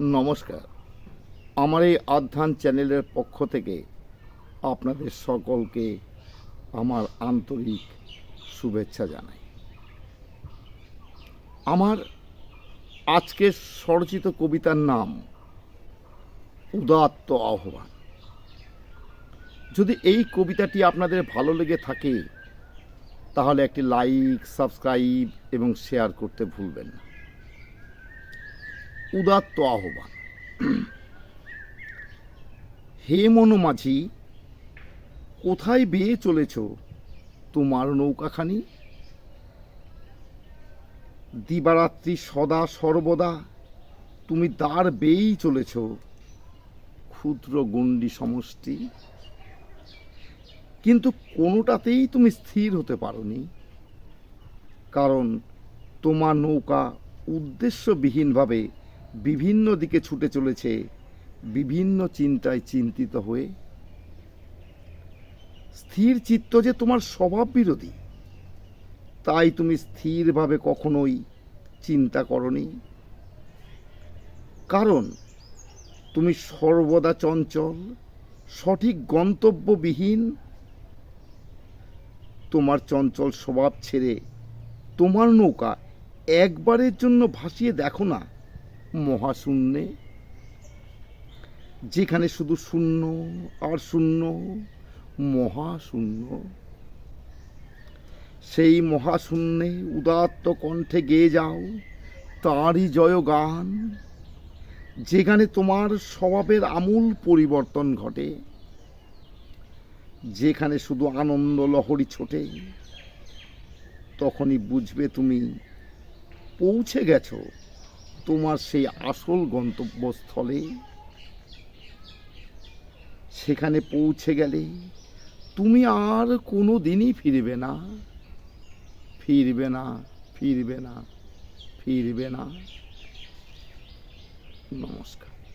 নমস্কার। আমার এই আধ্যান চ্যানেলের পক্ষ থেকে আপনাদের সকলকে আমার আন্তরিক শুভেচ্ছা জানাই। আমার আজকের স্বরচিত কবিতার নাম উদাত্ত আহ্বান। যদি এই কবিতাটি আপনাদের ভালো লেগে থাকে, তাহলে একটি লাইক, সাবস্ক্রাইব এবং শেয়ার করতে ভুলবেন না। উদাত্ত আহ্বান। হে মনো মাঝি কোথায় বেয়ে চলেছ? তোমার নৌকাখানি? দিবারাত্রি সদা সর্বদা তুমি দ্বার বেয়েই চলেছ, ক্ষুদ্র গণ্ডি সমষ্টি। কিন্তু কোনোটাতেই তুমি স্থির হতে পারোনি, কারণ তোমার নৌকা উদ্দেশ্যবিহীনভাবে বিভিন্ন দিকে ছুটে চলেছে, বিভিন্ন চিন্তায় চিন্তিত হয়ে। স্থির চিত্ত যে তোমার স্বভাব বিরোধী, তাই তুমি স্থিরভাবে কখনোই চিন্তা করনি। কারণ তুমি সর্বদা চঞ্চল, সঠিক গন্তব্যবিহীন। তোমার চঞ্চল স্বভাব ছেড়ে তোমার নৌকা একবারের জন্য ভাসিয়ে দেখো না। মহাশূন্যে। যেখানে শুধু শূন্য আর শূন্য, মহাশূন্য। সেই মহাশূন্যে উদাত্ত কণ্ঠে গেয়ে যাও, তাঁরই জয় গান যেখানে তোমার স্বভাবের আমূল পরিবর্তন ঘটে। যেখানে শুধু আনন্দ লহরী ছোটে, তখনই বুঝবে তুমি পৌঁছে গেছো। তোমার সেই আসল গন্তব্যস্থলে, সেখানে পৌঁছে গেলে তুমি আর কোনো দিনই ফিরবে না। ফিরবে না ফিরবে না ফিরবে না। নমস্কার।